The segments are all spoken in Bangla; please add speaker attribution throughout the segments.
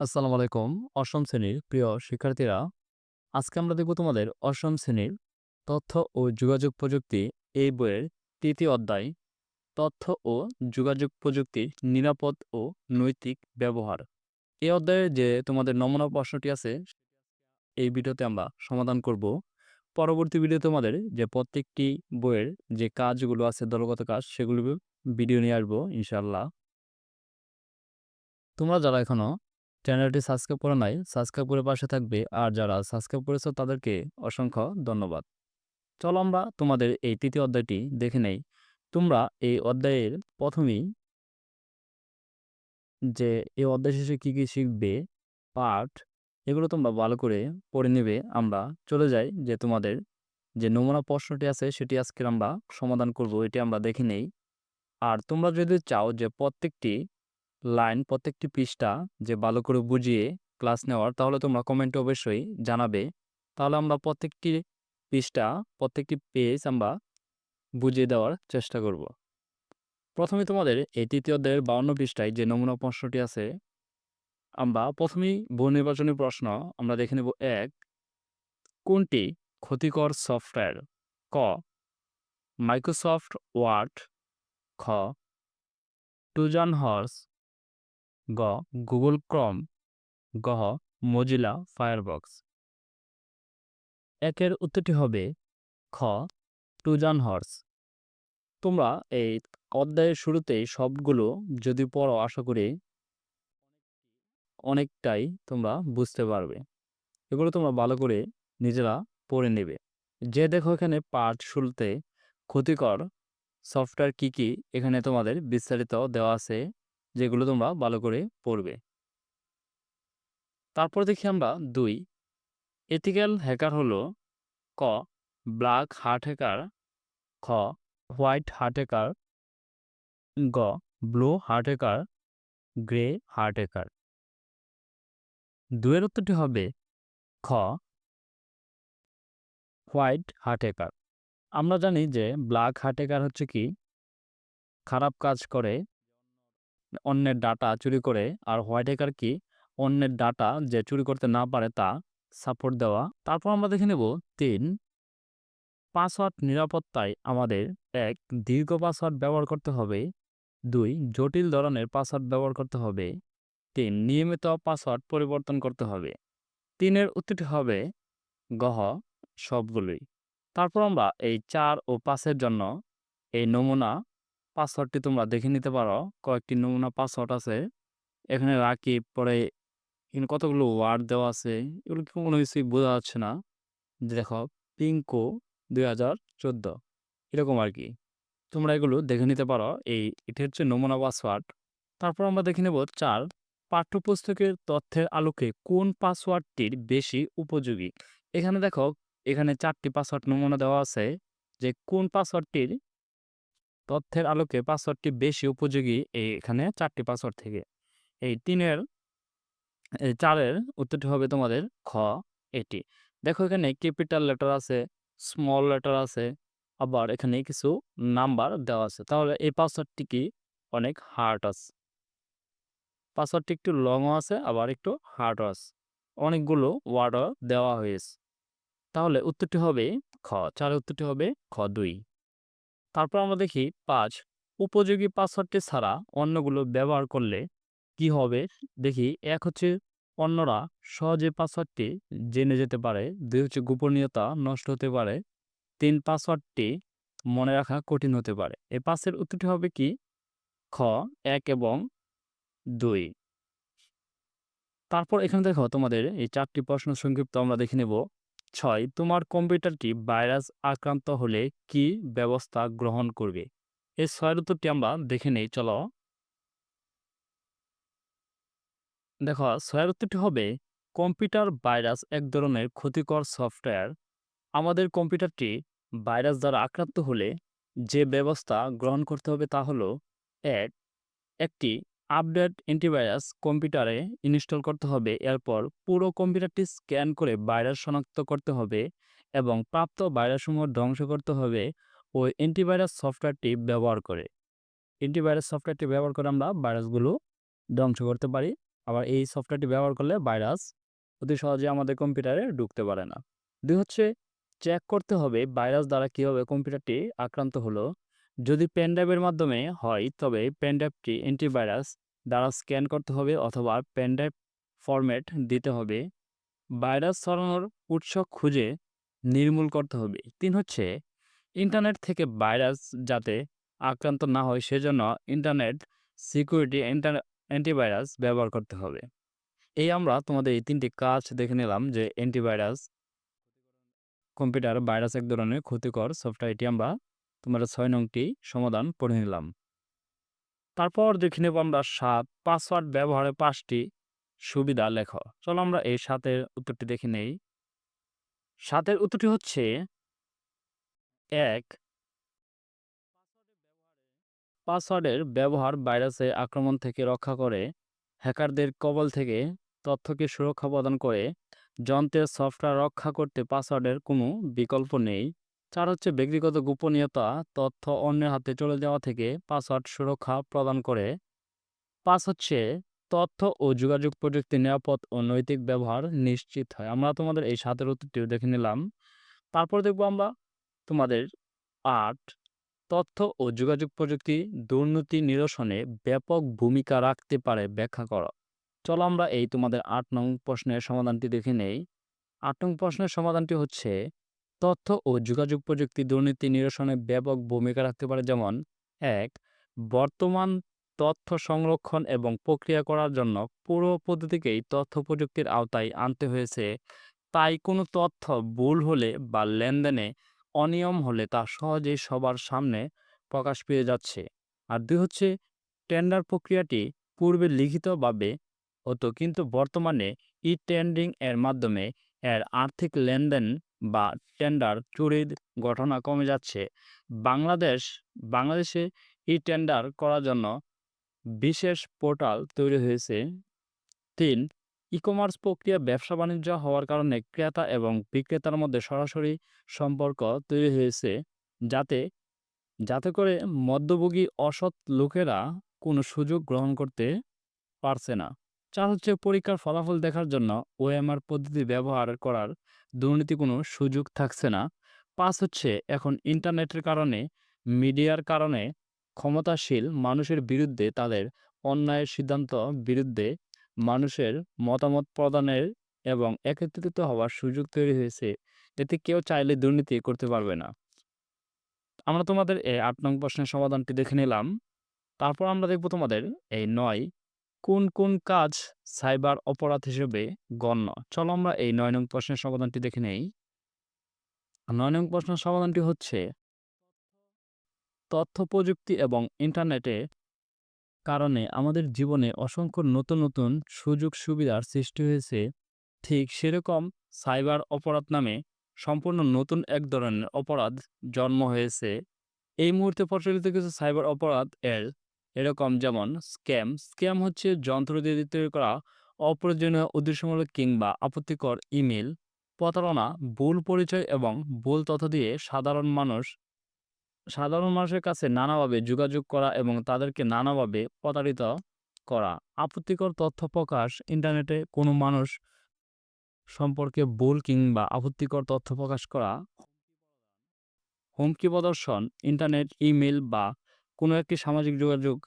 Speaker 1: আসসালামু আলাইকুম। অষ্টম শ্রেণির প্রিয় শিক্ষার্থীরা, আজকে আমরা দেখব তোমাদের অষ্টম শ্রেণির তথ্য ও যোগাযোগ প্রযুক্তি এই বইয়ের তৃতীয় অধ্যায়, তথ্য ও যোগাযোগ প্রযুক্তির নিরাপদ ও নৈতিক ব্যবহার। এই অধ্যায়ে যে তোমাদের নমুনা প্রশ্নটি আছে, এই ভিডিওতে আমরা সমাধান করব। পরবর্তী ভিডিও তোমাদের যে প্রত্যেকটি বইয়ের যে কাজগুলো আছে, দলগত কাজ, সেগুলো ভিডিও নিয়ে আসব ইনশাল্লাহ তোমরা যারা এখনও চ্যানেলটি সাবস্ক্রাইব করে নাই, সাবস্ক্রাইব করে পাশে থাকবে। আর যারা সাবস্ক্রাইব করেছ, তাদেরকে অসংখ্য ধন্যবাদ। চলো আমরা তোমাদের এই তৃতীয় অধ্যায়টি দেখে নেই। তোমরা এই অধ্যায়ের প্রথমেই যে এই অধ্যায় শেষে কী কী শিখবে, পাঠ, এগুলো তোমরা ভালো করে পড়ে নেবে। আমরা চলে যাই যে তোমাদের যে নমুনা প্রশ্নটি আছে, সেটি আজকে আমরা সমাধান করব, এটি আমরা দেখে নেই। আর তোমরা যদি চাও যে প্রত্যেকটি লাইন প্রত্যেকটি পৃষ্ঠা যে ভালো করে বুঝিয়ে ক্লাস নেওয়ার, তাহলে তোমরা কমেন্টে অবশ্যই জানাবে। তাহলে আমরা প্রত্যেকটি পৃষ্ঠা, প্রত্যেকটি পেজ আমরা বুঝিয়ে দেওয়ার চেষ্টা করব। প্রথমে তোমাদের এই তৃতীয় অধ্যায়ের বাউন্ন পৃষ্ঠায় যে নমুনা প্রশ্নটি আছে, আমরা প্রথমেই বহু নির্বাচনী প্রশ্ন আমরা দেখে নেব এক, কোনটি ক্ষতিকর সফটওয়্যার? ক মাইক্রোসফট ওয়ার্ড খ টুজান হর্স গ, গুগল ক্রম, গ, মজিলা ফায়ারবক্স। একের উত্তরটি হবে খ, টুজান হর্স। তোমরা এই অধ্যায়ের শুরুতেই সবগুলো যদি পড়ো, আশা করি অনেকটাই তোমরা বুঝতে পারবে। এগুলো তোমরা ভালো করে নিজেরা পড়ে নেবে। যে দেখো এখানে পাঠ শুরুতে ক্ষতিকর সফটওয়্যার কি কি, এখানে তোমাদের বিস্তারিত দেওয়া আছে। যেগুলো তোমরা ভালো করে পড়বে। তারপর দেখি আমরা দুই। এথিক্যাল হ্যাকার হলো ক ব্ল্যাক হার্ট হ্যাকার খ হোয়াইট হার্ট হ্যাকার গ blue hat hacker grey hat hacker দুয়ের উত্তরটি হবে খ হোয়াইট হার্ট হ্যাকার আমরা জানি যে ব্ল্যাক হার্ট হ্যাকার হচ্ছে কি? খারাপ কাজ করে অন্যের ডাটা চুরি করে আর হোয়াইট হ্যাকার কি অন্যের ডাটা যে চুরি করতে না পারে তা সাপোর্ট দেওয়া। তারপর আমরা দেখে নেব তিন পাসওয়ার্ড নিরাপত্তায় আমাদের এক, দীর্ঘ পাসওয়ার্ড ব্যবহার করতে হবে। দুই, জটিল ধরনের পাসওয়ার্ড ব্যবহার করতে হবে। তিন, নিয়মিত পাসওয়ার্ড পরিবর্তন করতে হবে। তিনের উত্তরটি হবে গহ সবগুলোই। তারপর আমরা এই চার ও পাঁচের জন্য এই নমুনা পাসওয়ার্ডটি তোমরা দেখে নিতে পারো। কয়েকটি নমুনা পাসওয়ার্ড আছে। এখানে রাখি পরে এখানে কতগুলো ওয়ার্ড দেওয়া আছে, এগুলো কি কোনো কিছুই বোঝা যাচ্ছে না। দেখো, পিঙ্কো দুই হাজার চোদ্দ। এরকম আর কি। তোমরা এগুলো দেখে নিতে পারো। এই, এটি হচ্ছে নমুনা পাসওয়ার্ড। তারপর আমরা দেখে নেব চার, পাঠ্যপুস্তকের তথ্যের আলোকে কোন পাসওয়ার্ডটির বেশি উপযোগী? এখানে দেখো, এখানে চারটি পাসওয়ার্ড নমুনা দেওয়া আছে যে কোন পাসওয়ার্ডটির তথ্যের আলোকে পাসওয়ার্ডটি বেশি উপযোগী এই এখানে চারটি পাসওয়ার্ড থেকে। এই তিনের চারের উত্তরটি হবে তোমাদের খ, এটি। দেখো এখানে ক্যাপিটাল লেটার আছে, স্মল লেটার আছে, আবার এখানে কিছু নাম্বার দেওয়া আছে। তাহলে এই পাসওয়ার্ডটি কি? অনেক হার্ড আছে পাসওয়ার্ডটি একটু লংও আছে, আবার একটু হার্ডও আছে অনেকগুলো ওয়ার্ডও দেওয়া হয়েছে। তাহলে উত্তরটি হবে খ, চারের উত্তরটি হবে খ দুই। তারপর আমরা দেখি পাঁচ, উপযোগী পাসওয়ার্ডটি ছাড়া অন্যগুলো ব্যবহার করলে কি হবে? দেখি এক হচ্ছে, অন্যরা সহজে পাসওয়ার্ডটি জেনে যেতে পারে। দুই হচ্ছে, গোপনীয়তা নষ্ট হতে পারে। তিন, পাসওয়ার্ডটি মনে রাখা কঠিন হতে পারে। এ পাঁচের উত্তরটি হবে কি? খ, এক এবং দুই। তারপর এখানে দেখো তোমাদের এই চারটি প্রশ্ন সংক্ষিপ্ত আমরা দেখে নেব। ছয়, তোমার কম্পিউটারটি ভাইরাস আক্রান্ত হলে কি ব্যবস্থা গ্রহণ করবে? এই ছয়ের উত্তরটি আমরা দেখে নেই, চলো। দেখো, ছয়ের উত্তরটি হবে, কম্পিউটার ভাইরাস এক ধরনের ক্ষতিকর সফটওয়্যার। আমাদের কম্পিউটারটি ভাইরাস দ্বারা আক্রান্ত হলে যে ব্যবস্থা গ্রহণ করতে হবে তা হলো এক একটি আপডেট অ্যান্টিভাইরাস কম্পিউটারে ইনস্টল করতে হবে। এরপর পুরো কম্পিউটারটি স্ক্যান করে ভাইরাস শনাক্ত করতে হবে এবং প্রাপ্ত ভাইরাসসমূহ ধ্বংস করতে হবে ওই অ্যান্টিভাইরাস সফটওয়্যারটি ব্যবহার করে। অ্যান্টিভাইরাস সফটওয়্যারটি ব্যবহার করে আমরা ভাইরাসগুলো ধ্বংস করতে পারি। আবার এই সফটওয়্যারটি ব্যবহার করলে ভাইরাস অতি সহজে আমাদের কম্পিউটারে ঢুকতে পারে না। দুই হচ্ছে চেক করতে হবে ভাইরাস দ্বারা কীভাবে কম্পিউটারটি আক্রান্ত হলো। যদি পেনড্রাইভের মাধ্যমে হয়, তবে পেনড্রাইভটি অ্যান্টিভাইরাস দ্বারা স্ক্যান করতে হবে অথবা পেনড্রাইভ ফরম্যাট দিতে হবে। ভাইরাস ছড়ানোর উৎস খুঁজে নির্মূল করতে হবে। তিন হচ্ছে ইন্টারনেট থেকে ভাইরাস যাতে আক্রান্ত না হয়, সেজন্য ইন্টারনেট সিকিউরিটি অ্যান্টিভাইরাস ব্যবহার করতে হবে। এই আমরা তোমাদের এই তিনটি কাজ দেখে নিলাম যে অ্যান্টিভাইরাস কম্পিউটার ভাইরাস এক ধরনের ক্ষতিকর সফটওয়্যার এটি আমরা তোমাদের ছয় নংটি সমাধান পড়ে নিলাম। তারপর দেখে নেব আমরা সাত, পাসওয়ার্ড ব্যবহারে পাঁচটি সুবিধা লেখ। চলো আমরা এই সাতের উত্তরটি দেখে নেই। সাতের উত্তরটি হচ্ছে এক, পাসওয়ার্ডের ব্যবহার ভাইরাসের আক্রমণ থেকে রক্ষা করে, হ্যাকারদের কবল থেকে তথ্যকে সুরক্ষা প্রদান করে, যন্ত্রের সফটওয়্যার রক্ষা করতে পাসওয়ার্ডের কোনো বিকল্প নেই। চার হচ্ছে ব্যক্তিগত গোপনীয়তা, তথ্য অন্যের হাতে চলে যাওয়া থেকে পাসওয়ার্ড সুরক্ষা প্রদান করে। পাঁচ হচ্ছে তথ্য ও যোগাযোগ প্রযুক্তি নিরাপদ ও নৈতিক ব্যবহার নিশ্চিত হয়। আমরা তোমাদের এই সাতের উত্তরটিও দেখে নিলাম। তারপর দেখব আমরা তোমাদের আট, তথ্য ও যোগাযোগ প্রযুক্তি দুর্নীতি নিরসনে ব্যাপক ভূমিকা রাখতে পারে ব্যাখ্যা করো। চলো আমরা এই তোমাদের আট নং প্রশ্নের সমাধানটি দেখে নেই। আট নং প্রশ্নের সমাধানটি হচ্ছে তথ্য ও যোগাযোগ প্রযুক্তি দুর্নীতি নিরসনে ব্যাপক ভূমিকা রাখতে পারে। যেমন, এক, বর্তমান তথ্য সংরক্ষণ এবং প্রক্রিয়া করার জন্য পুরো পদ্ধতিকেই তথ্য প্রযুক্তির আওতায় আনতে হয়েছে। তাই কোনো তথ্য ভুল হলে বা লেনদেনে অনিয়ম হলে তা সহজেই সবার সামনে প্রকাশ পেয়ে যাচ্ছে। আর দুই হচ্ছে, টেন্ডার প্রক্রিয়াটি পূর্বে লিখিতভাবে হতো, কিন্তু বর্তমানে ই টেন্ডিং এর মাধ্যমে এর আর্থিক লেনদেন বা টেন্ডার চুরির ঘটনা কমে যাচ্ছে। বাংলাদেশ, বাংলাদেশে ই টেন্ডার করার জন্য বিশেষ পোর্টাল তৈরি হয়েছে। তিন ই কমার্স প্রক্রিয়া ব্যবসা বাণিজ্য হওয়ার কারণে ক্রেতা এবং বিক্রেতার মধ্যে সরাসরি সম্পর্ক তৈরি হয়েছে। যাতে যাতে করে মধ্যভোগী অসৎ লোকেরা কোনো সুযোগ গ্রহণ করতে পারছে না। চার হচ্ছে পরীক্ষার ফলাফল দেখার জন্য ওএমআর পদ্ধতি ব্যবহার করার দুর্নীতি কোনো সুযোগ থাকছে না। পাঁচ হচ্ছে, এখন ইন্টারনেটের কারণে, মিডিয়ার কারণে ক্ষমতাশীল মানুষের বিরুদ্ধে তাদের অন্যায়ের সিদ্ধান্ত বিরুদ্ধে মানুষের মতামত প্রদানের এবং একত্রিত হওয়ার সুযোগ তৈরি হয়েছে। এতে কেউ চাইলে দুর্নীতি করতে পারবে না। আমরা তোমাদের এই আট নং প্রশ্নের সমাধানটি দেখে নিলাম। তারপর আমরা দেখব তোমাদের এই নয় কোন কোন কাজ সাইবার অপরাধ হিসেবে গণ্য? চলো আমরা এই নয় নং প্রশ্নের সমাধানটি দেখে নেই। নয় নং প্রশ্নের সমাধানটি হচ্ছে তথ্য প্রযুক্তি এবং ইন্টারনেটে কারণে আমাদের জীবনে অসংখ্য নতুন নতুন সুযোগ সুবিধার সৃষ্টি হয়েছে। ঠিক সেরকম সাইবার অপরাধ নামে সম্পূর্ণ নতুন এক ধরনের অপরাধ জন্ম হয়েছে। এই মুহূর্তে প্রচলিত কিছু সাইবার অপরাধ এর এরকম যেমন স্ক্যাম স্ক্যাম হচ্ছে যন্ত্র দিয়ে তৈরি করা অপ্রয়োজনীয় উদ্দেশ্যমূলক কিংবা আপত্তিকর ইমেল প্রতারণা, ভুল পরিচয় এবং ভুল তথ্য দিয়ে সাধারণ মানুষ, সাধারণ মানুষের কাছে নানাভাবে যোগাযোগ করা এবং তাদেরকে নানাভাবে প্রতারিত করা। আপত্তিকর তথ্য প্রকাশ ইন্টারনেটে কোনো মানুষ সম্পর্কে ভুল কিংবা আপত্তিকর তথ্য প্রকাশ করা, হুমকি প্রদর্শন, ইন্টারনেট ইমেল বা কোনো একটি সামাজিক যোগাযোগ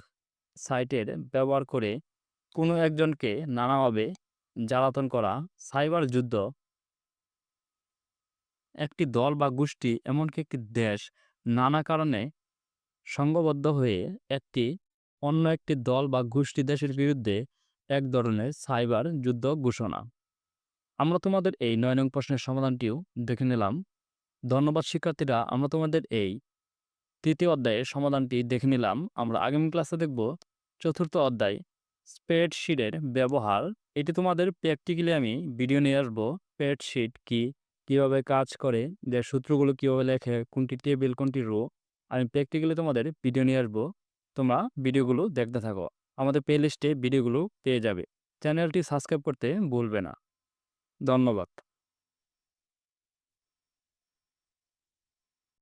Speaker 1: সাইটের ব্যবহার করে কোনো একজনকে নানাভাবে জ্বালাতন করা সাইবার যুদ্ধ। একটি দল বা গোষ্ঠী এমনকি একটি দেশ নানা কারণে সংঘবদ্ধ হয়ে একটি অন্য একটি দল বা গোষ্ঠী দেশের বিরুদ্ধে এক ধরনের সাইবার যুদ্ধ ঘোষণা। আমরা তোমাদের এই নয় নং প্রশ্নের সমাধানটিও দেখে নিলাম। ধন্যবাদ, শিক্ষার্থীরা। আমরা তোমাদের এই তৃতীয় অধ্যায়ের সমাধানটি দেখে নিলাম। আমরা আগামী ক্লাসে দেখব চতুর্থ অধ্যায়, স্প্রেডশিটের ব্যবহার। এটি তোমাদের প্র্যাকটিক্যালি আমি ভিডিও নিয়ে আসব। স্প্রেডশিট কি, কীভাবে কাজ করে যে সূত্রগুলো কীভাবে লেখে, কোনটি টেবিল কোনটি রো আমি প্র্যাকটিক্যালি তোমাদের ভিডিও নিয়ে আসব। তোমরা ভিডিওগুলো দেখতে থাকো। আমাদের প্লে লিস্টে ভিডিওগুলো পেয়ে যাবে। চ্যানেলটি সাবস্ক্রাইব করতে ভুলবে না। ধন্যবাদ।